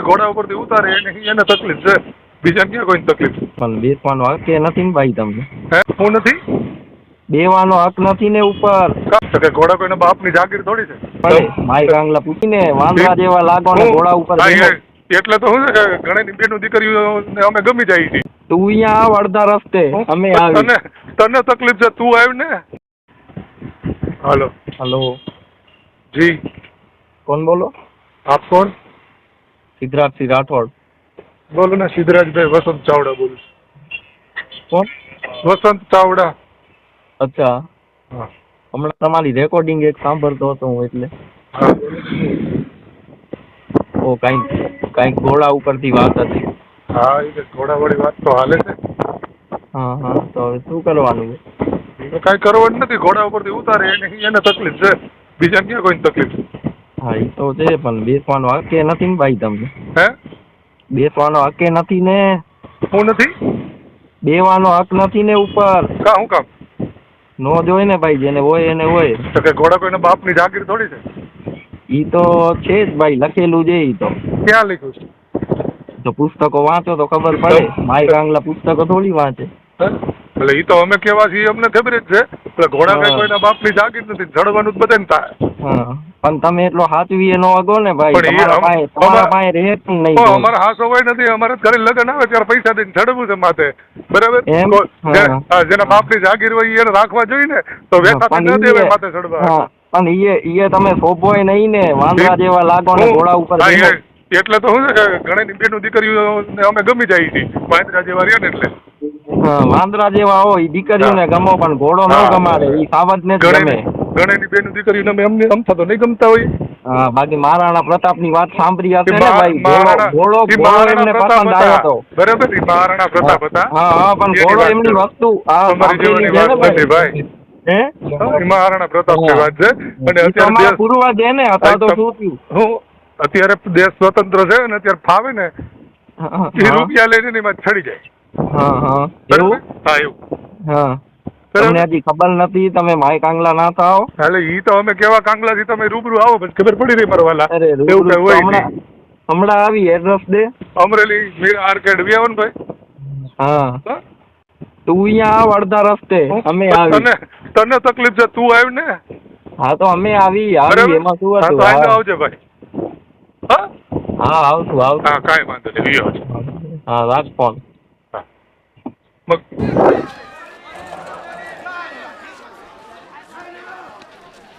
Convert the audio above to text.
ઘોડા ઉપરથી ઉતારે એને એને તકલીફ છે. બીજાને ક્યાં કોઈને તકલીફ? પણ બેસવાનો હક નથી ને ભાઈ તમને? હે? હું નથી? બેવાનો હક નથી ને ઉપર. કે ઘોડા કોઈના બાપની જાગીર થોડી છે? ભલે માઈ કાંગલા પૂછીને વાંદરા જેવા લાગો ને ઘોડા ઉપર એટલે તો હું છે કે ગણેશની બેનું દીકરીઓને અમે ગમી જાય છે. તું અહીંયા આવ અડધા રસ્તે અમે આવી તને તને તકલીફ છે તું આવ ને. હાલો. હાલો. જી. કોણ બોલો? આપ કોણ? સિદ્ધરાજસિંહ રાઠોડ. બોલો ને સિદ્ધરાજભાઈ વસંત ચાવડા બોલું છું. કોણ? વસંત ચાવડા. અચ્છા. હમણાં તમારી રેકોર્ડિંગ એક સાંભળતો હતો હું એટલે. ઓ કાંઈક કાંઈક ઘોડા ઉપરથી વાત હતી. હા એ ઘોડા વાળી વાત તો હાલે છે. હા હા તો હવે શું કરવાનું? છે કાંઈ કરવાનું નથી ઘોડા ઉપરથી ઉતારે એને એને તકલીફ છે. બીજાને ક્યાં કોઈને તકલીફ? છે? હા એ તો છે પણ બેસવાનો હકે નથી ને ભાઈ તમને. હે? બેસવાનો હકે નથી ને. હું નથી? બેવાનો હક નથી ને ઉપર. કા હું કામ નો જોઈ ને ભાઈ જેને હોય એને હોય. તો કે ઘોડા કોઈના બાપની જાગીર થોડી છે? ઈ તો છે જ ભાઈ લખેલું છે ઈ તો. ક્યાં લખ્યું છે? તો પુસ્તકો વાંચો તો ખબર પડે. માય કાંગલા પુસ્તકો થોડી વાંચે. એટલે ઈ તો અમે કેવા છીએ અમને ખબર જ છે. એટલે ઘોડા કઈ. કોઈના બાપની જાગીર નથી જડવાનું જ બધાને થાય. હા. પણ તમે એટલો હાચવીએ નો અગો ને ભાઈ. તમારા પાસે તમારા પાસે નહીં. અમારે હાસો હોય નથી. અમારે ઘરે લગ્ન આવે ત્યારે પૈસા દઈને ચડવું છે માથે. બરાબર. જેના બાપની જાગીર હોય એને રાખવા જોઈએ ને તો વેસા ન દેવે માથે ચડવા. પણ ઈએ ઈએ તમે શોભોય નહીં ને વાંદરા જેવા લાગો ને ઘોડા ઉપર. એ- એટલે તો હું ઘણી બેનું દીકરીઓને અમે ગમી જાય છે વાંદરા જેવા રહ્યા ને એટલે. વાંદરા જેવા હોય દીકરીઓને ગમો પણ ઘોડો ન. ગમાડે. ઈ સાવજ ને જ ગમે. ઘણી બેન અમે અમને અમથા તો નહીં ગમતા હોય. હા બાકી મહારાણા પ્રતાપની વાત સાંભળી હશે ને ભાઈ? ઘોડો ઘોડો એમને પ્રતાપ પસંદ આવ્યો હતો. બરાબર મહારાણા પ્રતાપ હતા. હા હા પણ ઘોડો વાત એમની વસ્તુ ભાઈ? મહારાણા પ્રતાપની વાત છે. અને અત્યારે દેશ- પૂર્વજ એને હતા તો શું થયું? હું અત્યારે દેશ સ્વતંત્ર છે ને અત્યારે ફાવે ને એ રૂપિયા લઈને એમાં ચડી જાય. હા હા. એવું? હા એવું. હા. તમને હજી ખબર નથી તમે માય કાંગલા ના થાવ એટલે ઈ તો અમે કેવા કાંગલા થી તમે રૂબરૂ આવો પછી ખબર પડી રહી મારા વાલા. અરે એવું કઈ હોય હમણાં આવી એડ્રેસ દે. અમરેલી મીર આર્કેડ વિયાવનભાઈ ભાઈ. હા? તું અહીંયા આવ અડધા રસ્તે. અમે આવી. તને તને તકલીફ છે તું આવ ને. હા તો અમે આવી. આવી એમાં શું હા તો આવજે ભાઈ. હા? હા આવશું આવશું. હા કાઈ વાંધો નહીં હા રાખ ફોન. મગ.